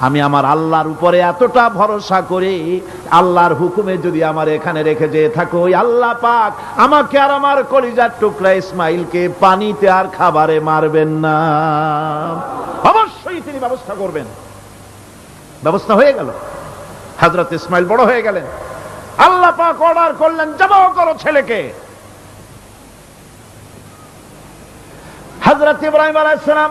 আমি আমার আল্লাহর উপরে এতটা ভরসা করে, আল্লাহর হুকুমে যদি আমার এখানে রেখে যেয়ে থাকো, ওই আল্লাহ পাক আমাকে আর আমার কলিজার টুকরা ইসমাইলকে পানিতে আর খাবারে মারবেন না। অবশ্যই তিনি ব্যবস্থা করবেন। ব্যবস্থা হয়ে গেল। হজরত ইসমাইল বড় হয়ে গেলেন। আল্লাহ পাক অর্ডার করলেন জবাহ করো ছেলেকে। হজরত ইব্রাহিম আলাইসালাম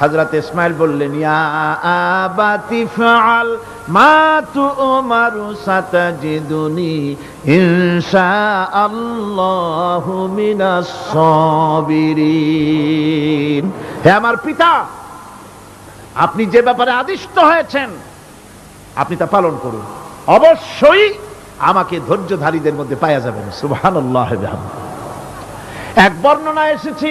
হজরত ইসমাইল বললেন ফাআল, মা তুমারু সাতাজিদুনি, ইনশাআল্লাহু মিনাস সাবিরিন। হে আমার পিতা, আপনি যে ব্যাপারে আদিষ্ট হয়েছেন, আপনি তা পালন করুন। অবশ্যই আমাকে ধৈর্যধারীদের মধ্যে পাওয়া যাবেন সুবহানাল্লাহ এক বর্ণনা এসেছি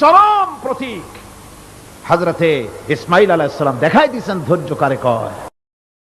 চরম প্রতীক। হাজরতে ইসমাইল আলাহিসাল্লাম দেখাই দিয়েছেন ধৈর্য কারে কয়।